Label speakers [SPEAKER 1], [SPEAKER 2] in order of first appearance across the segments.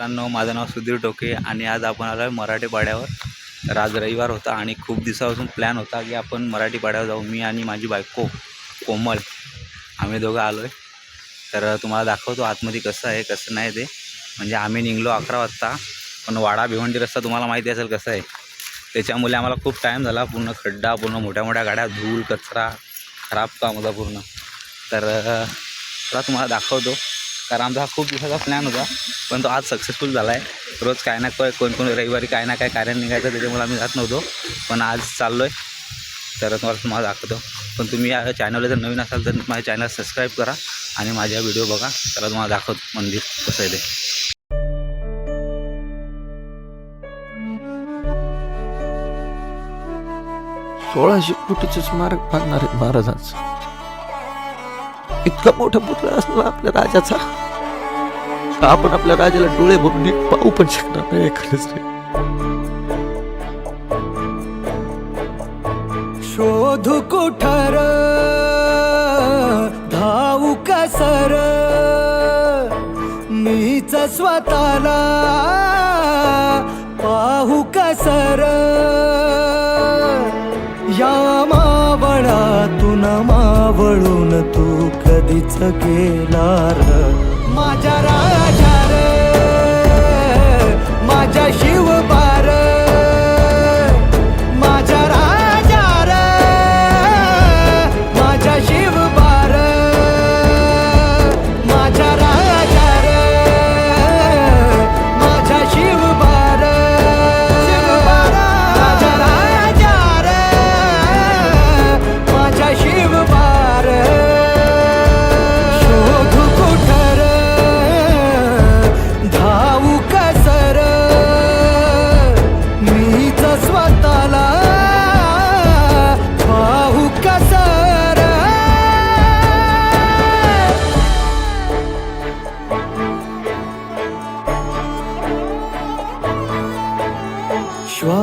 [SPEAKER 1] मित्रांनो माझं नाव सुधीर टोके आणि आज आपण आलो आहे मराठी पाड्यावर. तर आज रविवार होता आणि खूप दिवसापासून प्लॅन होता की आपण मराठी पाड्यावर जाऊ. मी आणि माझी बायको कोमल आम्ही दोघं आलो आहे तर तुम्हाला दाखवतो आतमध्ये कसं आहे कसं नाही ते. म्हणजे आम्ही निघलो अकरा वाजता पण वाडा भिवंडी रस्ता तुम्हाला माहिती असेल कसं आहे. त्याच्यामुळे आम्हाला खूप टाईम झाला पूर्ण खड्डा पूर्ण मोठ्या मोठ्या गाड्या धूळ कचरा खराब काम होता पूर्ण. तर तुम्हाला दाखवतो. कारण आमचा हा खूप दिवसाचा प्लॅन होता पण तो आज सक्सेसफुल झाला आहे रोज काय ना काय कोण कोण रविवारी काय ना काय कार्य निघायचं त्याच्यामुळे आम्ही जात नव्हतो. पण आज चाललो आहे तर तुम्हाला तुम्हाला दाखवतो. पण तुम्ही या चॅनलला जर नवीन असाल तर माझ्या चॅनल सबस्क्राईब करा आणि माझ्या व्हिडिओ बघा. त्याला तुम्हाला दाखवतो मंदिर कसं आहे ते.
[SPEAKER 2] सोळाशे फुटीचं स्मारक बांधणार आहेत महाराजांचं. इतका मोठा पुतळा असला आपल्या राजाचा आपण आपल्या राजाला डोळे भरून नीट पाहू पण शकणार नाही एखादच नाही.
[SPEAKER 3] शोध कोठार धाऊ धावू सर मीच स्वतःला पाहू का सर या मावळातून मावळून तू कधीच गेला र माझ्या राजा रे माझ्या शिव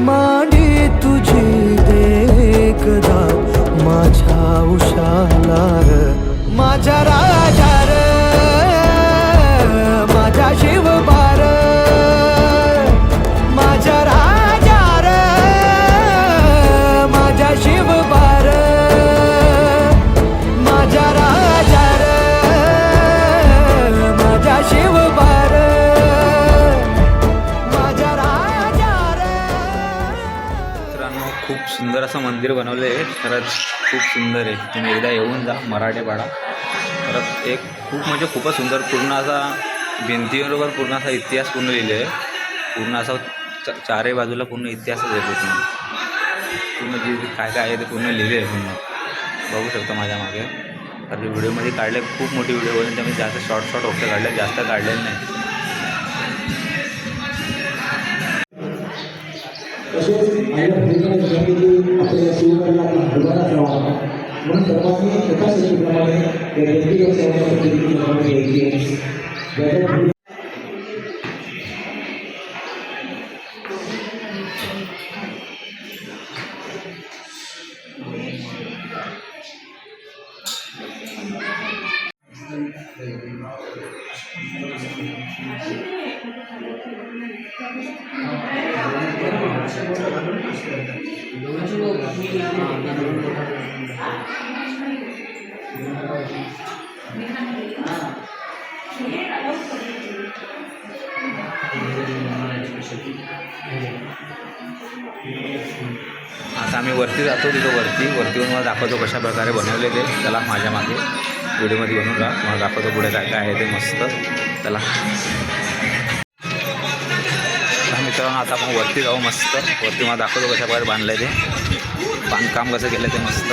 [SPEAKER 3] मांडी तुझी देखदा माझ्या उशाला र माझ्या राजा
[SPEAKER 1] सुंदर असं मंदिर बनवलं आहे खरंच खूप सुंदर आहे. तुम्ही एकदा येऊन जा मराठेपाडा खरंच एक खूप म्हणजे खूपच सुंदर पूर्ण असा भिंतीबरोबर पूर्ण असा इतिहास पूर्ण लिहिले आहे पूर्ण असा चारही बाजूला पूर्ण इतिहासच आहे पूर्ण. पूर्ण जे काय काय आहे ते पूर्ण लिहिले आहे पूर्ण. बघू शकता माझ्या मागे. कारण व्हिडिओमध्ये काढले खूप मोठी व्हिडिओ होईल त्यामुळे जास्त शॉर्ट शॉर्ट ओके काढले जास्त काढलेले नाही.
[SPEAKER 4] तसेच आईला भेटण्याची जमिनी आपल्या शिवकाला हलवायला असावा म्हणून सर्वांनी यथाशक्तीप्रमाणे या व्यक्तिगत सेवांच्या पद्धतीची
[SPEAKER 1] आता आम्ही वरती जातो तिथं वरती. वरती मला दाखवतो कशा प्रकारे बनवले ते. त्याला माझ्या मागे. व्हिडिओमध्ये बनवून राहा मला दाखवतो पुढे काय काय आहे ते मस्त. चला. तर मित्रांनो आता आपण वरती जाऊ मस्त. वरती मला दाखवतो कशा प्रकारे बांधलं आहे ते. बांधकाम कसं केलं ते मस्त.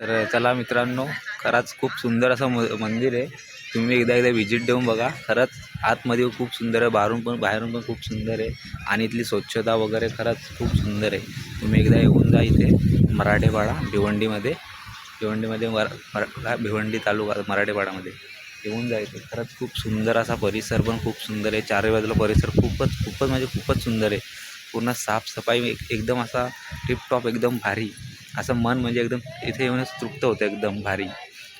[SPEAKER 5] तर
[SPEAKER 1] चला मित्रांनो खरंच खूप सुंदर असं म मंदिर आहे. तुम्ही एकदा एकदा व्हिजिट देऊन बघा. खरंच आतमध्ये खूप सुंदर आहे बाहेरून पण बाहेरून पण खूप सुंदर आहे. आणि इथली स्वच्छता वगैरे खरंच खूप सुंदर आहे. तुम्ही एकदा येऊन जा इथे मराठेवाडा भिवंडीमध्ये. भिवंडीमध्ये वर मरा भिवंडी तालुका मराठेपाडामध्ये येऊन जायचं. खरंच खूप सुंदर असा परिसर पण खूप सुंदर आहे. चारही बाजूला परिसर खूपच खूपच म्हणजे खूपच सुंदर आहे. पूर्ण साफसफाई एक एकदम असा टिपटॉप एकदम भारी. असं मन म्हणजे एकदम इथे येऊनच तृप्त होतं एकदम भारी.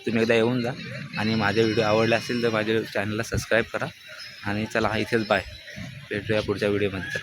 [SPEAKER 1] तुम्ही एकदा येऊन जा आणि माझे व्हिडिओ आवडले असेल तर माझ्या चॅनलला सबस्क्राईब करा. आणि चला इथेच बाय भेटूया पुढच्या व्हिडिओमध्ये